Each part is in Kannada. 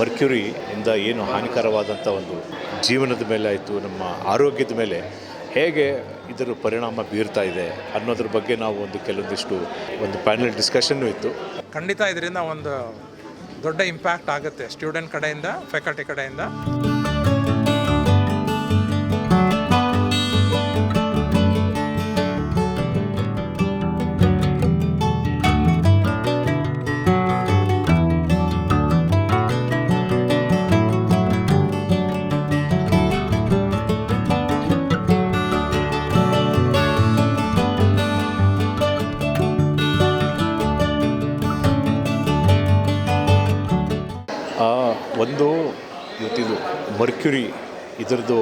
ಮರ್ಕ್ಯುರಿ ಇಂದ ಏನು ಹಾನಿಕರವಾದಂಥ ಒಂದು ಜೀವನದ ಮೇಲೆ ಆಯಿತು, ನಮ್ಮ ಆರೋಗ್ಯದ ಮೇಲೆ ಹೇಗೆ ಇದರ ಪರಿಣಾಮ ಬೀರ್ತಾ ಇದೆ ಅನ್ನೋದ್ರ ಬಗ್ಗೆ ನಾವು ಒಂದು ಕೆಲವೊಂದಿಷ್ಟು ಒಂದು ಪ್ಯಾನಲ್ ಡಿಸ್ಕಷನ್ನು ಇತ್ತು. ಖಂಡಿತ ಇದರಿಂದ ಒಂದು ದೊಡ್ಡ ಇಂಪ್ಯಾಕ್ಟ್ ಆಗುತ್ತೆ ಸ್ಟೂಡೆಂಟ್ ಕಡೆಯಿಂದ ಫ್ಯಾಕಲ್ಟಿ ಕಡೆಯಿಂದ. ಒಂದು ಇವತ್ತಿದು ಮರ್ಕ್ಯುರಿ, ಇದರದ್ದು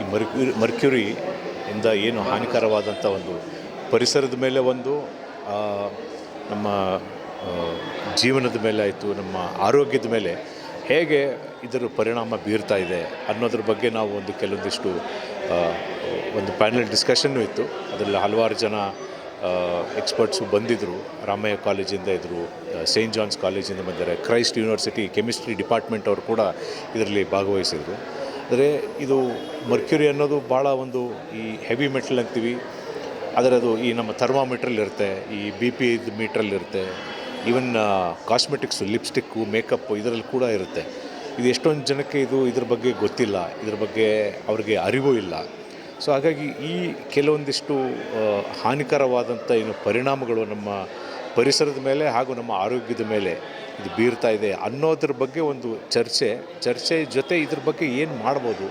ಈ ಮರ್ಕ್ಯುರಿ ಮರ್ಕ್ಯುರಿ ಇಂದ ಏನು ಹಾನಿಕರವಾದಂಥ ಒಂದು ಪರಿಸರದ ಮೇಲೆ ಒಂದು ನಮ್ಮ ಜೀವನದ ಮೇಲೆ ಆಯಿತು, ನಮ್ಮ ಆರೋಗ್ಯದ ಮೇಲೆ ಹೇಗೆ ಇದರ ಪರಿಣಾಮ ಬೀರ್ತಾ ಇದೆ ಅನ್ನೋದ್ರ ಬಗ್ಗೆ ನಾವು ಒಂದು ಕೆಲವೊಂದಿಷ್ಟು ಒಂದು ಪ್ಯಾನಲ್ ಡಿಸ್ಕಷನ್ನು ಇತ್ತು. ಅದರಲ್ಲಿ ಹಲವಾರು ಜನ ಎಕ್ಸ್ಪರ್ಟ್ಸು ಬಂದಿದ್ದರು ರಾಮಯ್ಯ ಕಾಲೇಜಿಂದ ಇದ್ದರು ಸೇಂಟ್ ಜಾನ್ಸ್ ಕಾಲೇಜಿಂದ ಬಂದಿದ್ದಾರೆ. ಕ್ರೈಸ್ಟ್ ಯೂನಿವರ್ಸಿಟಿ ಕೆಮಿಸ್ಟ್ರಿ ಡಿಪಾರ್ಟ್ಮೆಂಟ್ ಅವರು ಕೂಡ ಇದರಲ್ಲಿ ಭಾಗವಹಿಸಿದರು. ಆದರೆ ಇದು ಮರ್ಕ್ಯುರಿ ಅನ್ನೋದು ಭಾಳ ಒಂದು ಈ ಹೆವಿ ಮೆಟಲ್ ಅಂತೀವಿ. ಅದರದು ಈ ನಮ್ಮ ಥರ್ಮಾಮೀಟ್ರಲ್ಲಿ ಇರುತ್ತೆ, ಈ ಬಿ ಪಿ ಇದು ಮೀಟ್ರಲ್ಲಿ ಇರುತ್ತೆ ಈವನ್ ಕಾಸ್ಮೆಟಿಕ್ಸು ಲಿಪ್ಸ್ಟಿಕ್ಕು ಮೇಕಪ್ಪು ಇದರಲ್ಲಿ ಕೂಡ ಇರುತ್ತೆ. ಇದು ಎಷ್ಟೊಂದು ಜನಕ್ಕೆ ಇದು ಇದ್ರ ಬಗ್ಗೆ ಗೊತ್ತಿಲ್ಲ. ಇದ್ರ ಬಗ್ಗೆ ಅವ್ರಿಗೆ ಅರಿವು ಇಲ್ಲ. ಸೊ ಹಾಗಾಗಿ ಈ ಕೆಲವೊಂದಿಷ್ಟು ಹಾನಿಕರವಾದಂಥ ಏನು ಪರಿಣಾಮಗಳು ನಮ್ಮ ಪರಿಸರದ ಮೇಲೆ ಹಾಗೂ ನಮ್ಮ ಆರೋಗ್ಯದ ಮೇಲೆ ಇದು ಬೀರ್ತಾ ಇದೆ ಅನ್ನೋದ್ರ ಬಗ್ಗೆ ಒಂದು ಚರ್ಚೆ ಚರ್ಚೆ ಜೊತೆ ಇದ್ರ ಬಗ್ಗೆ ಏನು ಮಾಡ್ಬೋದು,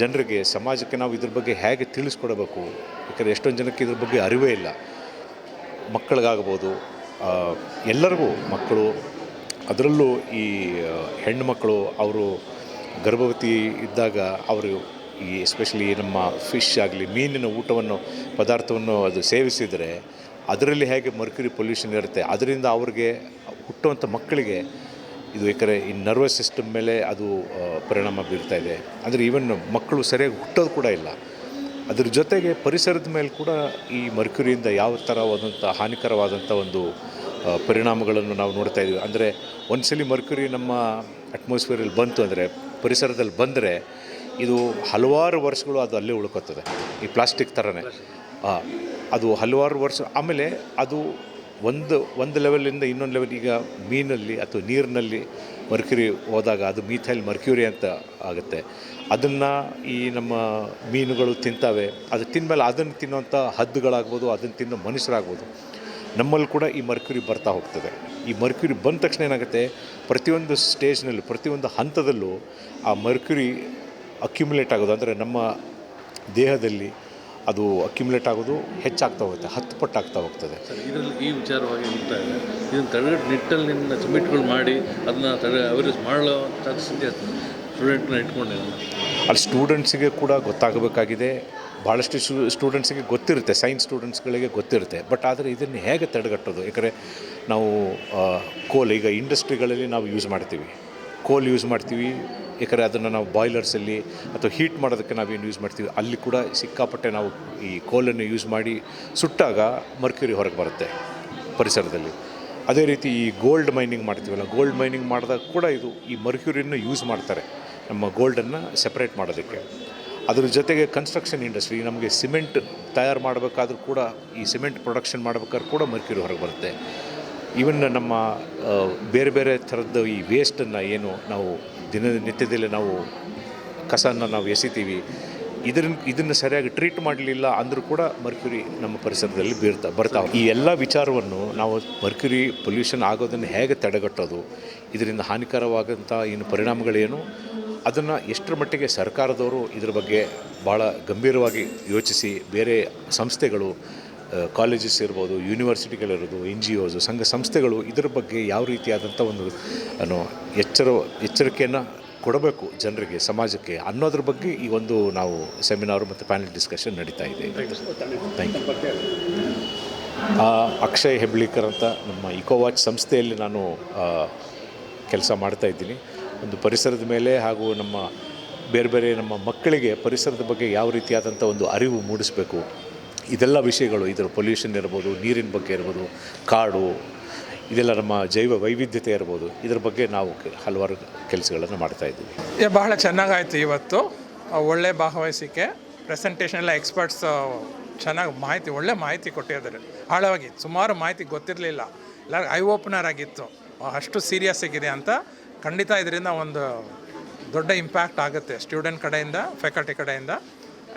ಜನರಿಗೆ, ಸಮಾಜಕ್ಕೆ ನಾವು ಇದ್ರ ಬಗ್ಗೆ ಹೇಗೆ ತಿಳಿಸ್ಕೊಡಬೇಕು, ಯಾಕಂದರೆ ಎಷ್ಟೊಂದು ಜನಕ್ಕೆ ಇದ್ರ ಬಗ್ಗೆ ಅರಿವೇ ಇಲ್ಲ. ಮಕ್ಕಳಿಗಾಗ್ಬೋದು ಎಲ್ಲರಿಗೂ ಮಕ್ಕಳು, ಅದರಲ್ಲೂ ಈ ಹೆಣ್ಣುಮಕ್ಕಳು ಹೆಣ್ಣು ಮಕ್ಕಳು, ಅವರು ಗರ್ಭವತಿ ಇದ್ದಾಗ ಅವರು ಈ ಎಸ್ಪೆಷಲಿ ನಮ್ಮ ಫಿಶ್ ಆಗಲಿ, ಮೀನಿನ ಊಟವನ್ನು, ಪದಾರ್ಥವನ್ನು ಅದು ಸೇವಿಸಿದರೆ ಅದರಲ್ಲಿ ಹೇಗೆ ಮರ್ಕ್ಯುರಿ ಪೊಲ್ಯೂಷನ್ ಇರುತ್ತೆ, ಅದರಿಂದ ಅವ್ರಿಗೆ ಹುಟ್ಟುವಂಥ ಮಕ್ಕಳಿಗೆ ಇದು ಏಕೆಂದರೆ ಈ ನರ್ವಸ್ ಸಿಸ್ಟಮ್ ಮೇಲೆ ಅದು ಪರಿಣಾಮ ಬೀರ್ತಾ ಇದೆ. ಅಂದರೆ ಈವನ್ ಮಕ್ಕಳು ಸರಿಯಾಗಿ ಹುಟ್ಟೋದು ಕೂಡ ಇಲ್ಲ. ಅದ್ರ ಜೊತೆಗೆ ಪರಿಸರದ ಮೇಲೆ ಕೂಡ ಈ ಮರ್ಕ್ಯುರಿಯಿಂದ ಯಾವ ಥರವಾದಂಥ ಹಾನಿಕರವಾದಂಥ ಒಂದು ಪರಿಣಾಮಗಳನ್ನು ನಾವು ನೋಡ್ತಾ ಇದ್ದೀವಿ. ಅಂದರೆ ಒಂದ್ಸಲಿ ಮರ್ಕ್ಯುರಿ ನಮ್ಮ ಅಟ್ಮಾಸ್ಫಿಯರಲ್ಲಿ ಬಂತು ಅಂದರೆ, ಪರಿಸರದಲ್ಲಿ ಬಂದರೆ ಇದು ಹಲವಾರು ವರ್ಷಗಳು ಅದು ಅಲ್ಲೇ ಉಳ್ಕೊತದೆ, ಈ ಪ್ಲಾಸ್ಟಿಕ್ ಥರನೇ ಅದು ಹಲವಾರು ವರ್ಷ, ಆಮೇಲೆ ಅದು ಒಂದು ಒಂದು ಲೆವೆಲಿಂದ ಇನ್ನೊಂದು ಲೆವೆಲ್, ಈಗ ಮೀನಲ್ಲಿ ಅಥವಾ ನೀರಿನಲ್ಲಿ ಮರ್ಕ್ಯುರಿ ಹೋದಾಗ ಅದು ಮೀಥೈಲ್ ಮರ್ಕ್ಯೂರಿ ಅಂತ ಆಗುತ್ತೆ. ಅದನ್ನು ಈ ನಮ್ಮ ಮೀನುಗಳು ತಿಂತಾವೆ, ಅದು ತಿಂದಮೇಲೆ ಅದನ್ನು ತಿನ್ನುವಂಥ ಹದ್ದುಗಳಾಗ್ಬೋದು, ಅದನ್ನು ತಿನ್ನೋ ಮನುಷ್ಯರಾಗ್ಬೋದು. ನಮ್ಮಲ್ಲಿ ಕೂಡ ಈ ಮರ್ಕ್ಯೂರಿ ಬರ್ತಾ ಹೋಗ್ತದೆ. ಈ ಮರ್ಕ್ಯೂರಿ ಬಂದ ತಕ್ಷಣ ಏನಾಗುತ್ತೆ, ಪ್ರತಿಯೊಂದು ಸ್ಟೇಜ್ನಲ್ಲೂ, ಪ್ರತಿಯೊಂದು ಹಂತದಲ್ಲೂ ಆ ಮರ್ಕ್ಯುರಿ ಅಕ್ಯುಮುಲೇಟ್ ಆಗೋದು. ಅಂದರೆ ನಮ್ಮ ದೇಹದಲ್ಲಿ ಅದು ಅಕ್ಯುಮುಲೇಟ್ ಆಗೋದು ಹೆಚ್ಚಾಗ್ತಾ ಹೋಗುತ್ತೆ ಹತ್ತು ಪಟ್ಟು ಆಗ್ತಾ ಹೋಗ್ತದೆ. ಸರ್ ಇದರಲ್ಲಿ ಈ ವಿಚಾರವಾಗಿ ಹೇಳ್ತಾ ಇದೆ ಇದನ್ನು ತಡೆಗಟ್ಟು ನಿಟ್ಟಲ್ಲಿ ನಿನ್ನ ಸಬ್ಮಿಟ್ಗಳು ಮಾಡಿ ಅದನ್ನ ತಡೆ ಅವರೇಜ್ ಮಾಡೋ ಅಂತ ಸ್ಥಿತಿ ಸ್ಟೂಡೆಂಟ್ನ ಇಟ್ಕೊಂಡೆ ಅಲ್ಲಿ ಸ್ಟೂಡೆಂಟ್ಸಿಗೆ ಕೂಡ ಗೊತ್ತಾಗಬೇಕಾಗಿದೆ. ಭಾಳಷ್ಟು ಸ್ಟೂ ಸ್ಟೂಡೆಂಟ್ಸಿಗೆ ಗೊತ್ತಿರುತ್ತೆ ಸೈನ್ಸ್ ಸ್ಟೂಡೆಂಟ್ಸ್ಗಳಿಗೆ ಗೊತ್ತಿರುತ್ತೆ. ಬಟ್ ಆದರೆ ಇದನ್ನು ಹೇಗೆ ತಡೆಗಟ್ಟೋದು? ಯಾಕಂದರೆ ನಾವು ಕೋಲ್ ಈಗ ಇಂಡಸ್ಟ್ರಿಗಳಲ್ಲಿ ನಾವು ಯೂಸ್ ಮಾಡ್ತೀವಿ. ಕೋಲ್ ಯೂಸ್ ಮಾಡ್ತೀವಿ. ಯಾಕಂದರೆ ಅದನ್ನು ನಾವು ಬಾಯ್ಲರ್ಸಲ್ಲಿ ಅಥವಾ ಹೀಟ್ ಮಾಡೋದಕ್ಕೆ ನಾವೇನು ಯೂಸ್ ಮಾಡ್ತೀವಿ, ಅಲ್ಲಿ ಕೂಡ ಸಿಕ್ಕಾಪಟ್ಟೆ ನಾವು ಈ ಕೋಲನ್ನು ಯೂಸ್ ಮಾಡಿ ಸುಟ್ಟಾಗ ಮರ್ಕ್ಯೂರಿ ಹೊರಗೆ ಬರುತ್ತೆ ಪರಿಸರದಲ್ಲಿ. ಅದೇ ರೀತಿ ಈ ಗೋಲ್ಡ್ ಮೈನಿಂಗ್ ಮಾಡ್ತೀವಲ್ಲ ಗೋಲ್ಡ್ ಮೈನಿಂಗ್ ಮಾಡಿದಾಗ ಕೂಡ ಇದು ಈ ಮರ್ಕ್ಯೂರಿಯನ್ನು ಯೂಸ್ ಮಾಡ್ತಾರೆ ನಮ್ಮ ಗೋಲ್ಡನ್ನು ಸೆಪ್ರೇಟ್ ಮಾಡೋದಕ್ಕೆ. ಅದರ ಜೊತೆಗೆ ಕನ್ಸ್ಟ್ರಕ್ಷನ್ ಇಂಡಸ್ಟ್ರಿ ನಮಗೆ ಸಿಮೆಂಟ್ ತಯಾರು ಮಾಡಬೇಕಾದ್ರೂ ಕೂಡ ಈ ಸಿಮೆಂಟ್ ಪ್ರೊಡಕ್ಷನ್ ಮಾಡಬೇಕಾದ್ರೂ ಕೂಡ ಮರ್ಕ್ಯೂರಿ ಹೊರಗೆ ಬರುತ್ತೆ. ಈವನ್ ನಮ್ಮ ಬೇರೆ ಬೇರೆ ಥರದ ಈ ವೇಸ್ಟನ್ನು ಏನು ನಾವು ದಿನನಿತ್ಯದಲ್ಲಿ ನಾವು ಕಸನ ನಾವು ಎಸಿತೀವಿ. ಇದನ್ನ ಇದನ್ನು ಸರಿಯಾಗಿ ಟ್ರೀಟ್ ಮಾಡಲಿಲ್ಲ ಅಂದರೂ ಕೂಡ ಮರ್ಕ್ಯುರಿ ನಮ್ಮ ಪರಿಸರದಲ್ಲಿ ಬೀರ್ತಾ ಬರ್ತಾವೆ ಈ ಎಲ್ಲ ವಿಚಾರವನ್ನು ನಾವು ಮರ್ಕ್ಯುರಿ ಪೊಲ್ಯೂಷನ್ ಆಗೋದನ್ನು ಹೇಗೆ ತಡೆಗಟ್ಟೋದು, ಇದರಿಂದ ಹಾನಿಕರವಾದಂಥ ಏನು ಪರಿಣಾಮಗಳೇನು, ಅದನ್ನು ಎಷ್ಟರ ಮಟ್ಟಿಗೆ ಸರ್ಕಾರದವರು ಇದ್ರ ಬಗ್ಗೆ ಭಾಳ ಗಂಭೀರವಾಗಿ ಯೋಚಿಸಿ ಬೇರೆ ಸಂಸ್ಥೆಗಳು ಕಾಲೇಜಸ್ ಇರ್ಬೋದು ಯೂನಿವರ್ಸಿಟಿಗಳಿರ್ಬೋದು ಎನ್ ಜಿ ಒಸು ಸಂಘ ಸಂಸ್ಥೆಗಳು ಇದರ ಬಗ್ಗೆ ಯಾವ ರೀತಿಯಾದಂಥ ಒಂದು, ಏನು, ಎಚ್ಚರ, ಎಚ್ಚರಿಕೆಯನ್ನು ಕೊಡಬೇಕು ಜನರಿಗೆ, ಸಮಾಜಕ್ಕೆ ಅನ್ನೋದ್ರ ಬಗ್ಗೆ ಈ ಒಂದು ನಾವು ಸೆಮಿನಾರು ಮತ್ತು ಪ್ಯಾನಲ್ ಡಿಸ್ಕಷನ್ ನಡೀತಾ ಇದೆ. ಥ್ಯಾಂಕ್ ಯು ಅಕ್ಷಯ್ ಹೆಬ್ಳಿಕರ್ ಅಂತ ನಮ್ಮ ಇಕೋವಾಚ್ ಸಂಸ್ಥೆಯಲ್ಲಿ ನಾನು ಕೆಲಸ ಮಾಡ್ತಾ ಇದ್ದೀನಿ. ಒಂದು ಪರಿಸರದ ಮೇಲೆ ಹಾಗೂ ನಮ್ಮ, ಬೇರೆ ಬೇರೆ ನಮ್ಮ ಮಕ್ಕಳಿಗೆ ಪರಿಸರದ ಬಗ್ಗೆ ಯಾವ ರೀತಿಯಾದಂಥ ಒಂದು ಅರಿವು ಮೂಡಿಸಬೇಕು ಇದೆಲ್ಲ ವಿಷಯಗಳು ಇದರ ಪೊಲ್ಯೂಷನ್ ಇರ್ಬೋದು, ನೀರಿನ ಬಗ್ಗೆ ಇರ್ಬೋದು, ಕಾಡು, ಇದೆಲ್ಲ ನಮ್ಮ ಜೈವ ವೈವಿಧ್ಯತೆ ಇರ್ಬೋದು, ಇದ್ರ ಬಗ್ಗೆ ನಾವು ಹಲವಾರು ಕೆಲಸಗಳನ್ನು ಮಾಡ್ತಾ ಇದ್ದೀವಿ. ಬಹಳ ಚೆನ್ನಾಗಾಯಿತು ಇವತ್ತು. ಒಳ್ಳೆ ಭಾಗವಹಿಸಿಕೆ ಪ್ರೆಸೆಂಟೇಷನ್ ಎಲ್ಲ ಎಕ್ಸ್ಪರ್ಟ್ಸ್ ಚೆನ್ನಾಗಿ ಮಾಹಿತಿ, ಒಳ್ಳೆ ಮಾಹಿತಿ ಕೊಟ್ಟಿದ್ದಾರೆ. ಆಳವಾಗಿ, ಸುಮಾರು ಮಾಹಿತಿ ಗೊತ್ತಿರಲಿಲ್ಲ. ಎಲ್ಲ ಐ ಓಪನರ್ ಆಗಿತ್ತು ಅಷ್ಟು ಸೀರಿಯಸ್ ಆಗಿದೆ ಅಂತ ಖಂಡಿತ ಇದರಿಂದ ಒಂದು ದೊಡ್ಡ ಇಂಪ್ಯಾಕ್ಟ್ ಆಗುತ್ತೆ ಸ್ಟೂಡೆಂಟ್ ಕಡೆಯಿಂದ ಫ್ಯಾಕಲ್ಟಿ ಕಡೆಯಿಂದ.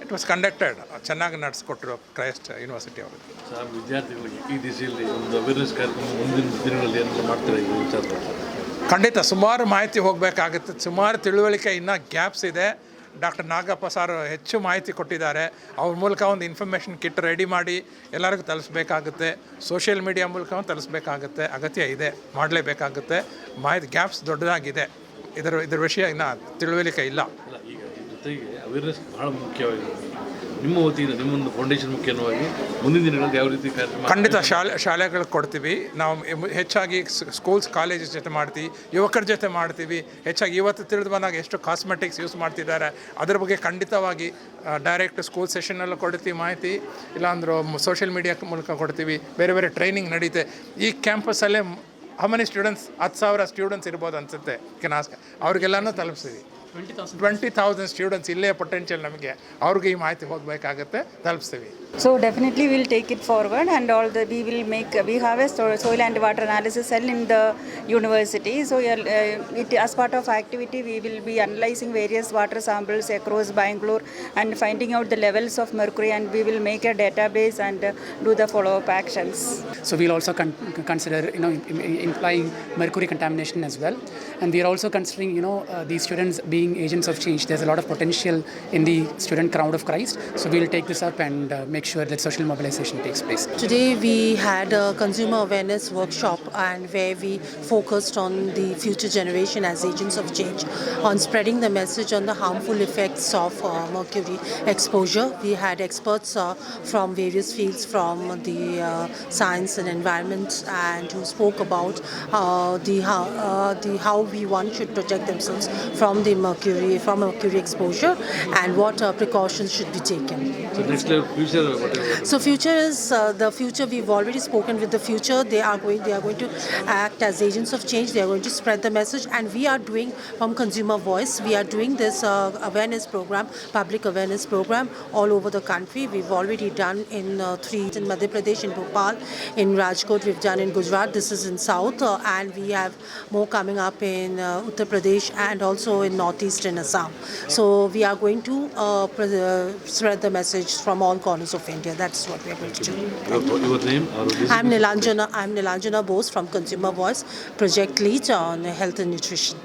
ಇಟ್ ವಾಸ್ ಕಂಡಕ್ಟೆಡ್ ಚೆನ್ನಾಗಿ ನಡೆಸ್ಕೊಟ್ರು ಕ್ರೈಸ್ಟ್ ಯೂನಿವರ್ಸಿಟಿ ಅವರು. ಸರ್ ವಿದ್ಯಾರ್ಥಿಗಳಿಗೆ ಈ ದಿಸೆಯಲ್ಲಿ ಒಂದು ಅವೇರ್ನೆಸ್ ಕಾರ್ಯಕ್ರಮ ಮುಂದಿನ ದಿನಗಳಲ್ಲಿ ಮಾಡ್ತಾರೆ ಈ ವಿಚಾರದಲ್ಲಿ ಖಂಡಿತ ಸುಮಾರು ಮಾಹಿತಿ ಹೋಗಬೇಕಾಗುತ್ತೆ. ಸುಮಾರು ತಿಳುವಳಿಕೆ ಇನ್ನೂ ಗ್ಯಾಪ್ಸ್ ಇದೆ. ಡಾಕ್ಟರ್ ನಾಗಪ್ಪ ಸರ್ ಹೆಚ್ಚು ಮಾಹಿತಿ ಕೊಟ್ಟಿದ್ದಾರೆ. ಅವ್ರ ಮೂಲಕ ಒಂದು ಇನ್ಫಾರ್ಮೇಷನ್ ಕಿಟ್ ರೆಡಿ ಮಾಡಿ ಎಲ್ಲರಿಗೂ ತಲುಪಿಸ್ಬೇಕಾಗುತ್ತೆ ಸೋಷಿಯಲ್ ಮೀಡಿಯಾ ಮೂಲಕವೂ ತಲುಪಿಸ್ಬೇಕಾಗುತ್ತೆ ಅಗತ್ಯ ಇದೆ. ಮಾಡಲೇಬೇಕಾಗುತ್ತೆ. ಮಾಹಿತಿ ಗ್ಯಾಪ್ಸ್ ದೊಡ್ಡದಾಗಿದೆ. ಇದರ ಇದರ ವಿಷಯ ಇನ್ನೂ ತಿಳುವಳಿಕೆ ಇಲ್ಲ. ಜೊತೆಗೆ ಅವೇರ್ನೆಸ್ ಬಹಳ ಮುಖ್ಯವಾಗಿದೆ. ನಿಮ್ಮ ವತಿಯಿಂದ ನಿಮ್ಮೊಂದು ಫೌಂಡೇಶನ್ ಮುಖ್ಯವಾಗಿ ಮುಂದಿನ ದಿನಗಳಲ್ಲಿ ಯಾವ ರೀತಿ ಕಾರ್ಯಕ್ರಮ ಖಂಡಿತ, ಶಾಲೆ ಶಾಲೆಗಳಿಗೆ ಕೊಡ್ತೀವಿ. ನಾವು ಹೆಚ್ಚಾಗಿ ಸ್ಕೂಲ್ಸ್ ಕಾಲೇಜಸ್ ಜೊತೆ ಮಾಡ್ತೀವಿ, ಯುವಕರ ಜೊತೆ ಮಾಡ್ತೀವಿ. ಹೆಚ್ಚಾಗಿ ಇವತ್ತು ತಿಳಿದು ಬಂದಾಗ ಎಷ್ಟು ಕಾಸ್ಮೆಟಿಕ್ಸ್ ಯೂಸ್ ಮಾಡ್ತಿದ್ದಾರೆ. ಅದ್ರ ಬಗ್ಗೆ ಖಂಡಿತವಾಗಿ ಡೈರೆಕ್ಟ್ ಸ್ಕೂಲ್ ಸೆಷನಲ್ಲೂ ಕೊಡ್ತೀವಿ ಮಾಹಿತಿ. ಇಲ್ಲಾಂದ್ರೆ ಸೋಷಿಯಲ್ ಮೀಡಿಯಾ ಮೂಲಕ ಕೊಡ್ತೀವಿ. ಬೇರೆ ಬೇರೆ ಟ್ರೈನಿಂಗ್ ನಡೀತೆ. ಈ ಕ್ಯಾಂಪಸ್ಸಲ್ಲೇ ಹಮನಿ ಸ್ಟೂಡೆಂಟ್ಸ್ ಹತ್ತು ಸಾವಿರ ಸ್ಟೂಡೆಂಟ್ಸ್ ಇರ್ಬೋದು ಅನ್ಸುತ್ತೆ. ಕೆನಾಸ್ಕ ಅವ್ರಿಗೆಲ್ಲನೂ ತಲುಪಿಸ್ತೀವಿ ಟ್ವೆಂಟಿ ತೌಸಂಡ್ ಸ್ಟೂಡೆಂಟ್ಸ್ ಇಲ್ಲೇ ಪೊಟೆನ್ಷಿಯಲ್ ನಮಗೆ ಅವ್ರಿಗೆ ಈ ಮಾಹಿತಿ ಹೋಗಬೇಕಾಗುತ್ತೆ ತಲುಪಿಸ್ತೀವಿ So definitely will take it forward and all the, we will make, we have a so- soil and water analysis cell in the university. So uh, it, as part of activity, we will be analyzing various water samples across Bangalore and finding out the levels of mercury and we will make a database and uh, do the follow-up actions. So we'll also con- consider, you know, im- im- implying mercury contamination as well. And we are also considering, you know, uh, these students being agents of change. There's a lot of potential in the student crowd of Christ. So we'll take this up and uh, make sure that social mobilization takes place. Today we had a consumer awareness workshop and where we focused on the future generation as agents of change, on spreading the message on the harmful effects of uh, mercury exposure. We had experts uh, from various fields from the uh, science and environment and who spoke about uh, the how uh, the how we one should protect themselves from the mercury, for mercury exposure and what uh, precautions should be taken. So future, future is uh, the future. We've already spoken with the future. They are going. They are going to act as agents of change. They are going to spread the message. And we are doing from Consumer Voice. We are doing this uh, awareness program, public awareness program, all over the country. We've already done in uh, three in Madhya Pradesh, in Bhopal, in Rajkot. We've done in Gujarat. This is in South, uh, and we have more coming up in uh, Uttar Pradesh and also in North northeast Assam. So we are going to uh, uh, spread the message from all corners of India. That's what we are going to do. Your name? I'm Nilanjana. I'm Nilanjana Bose from Consumer Voice, project lead on health and nutrition.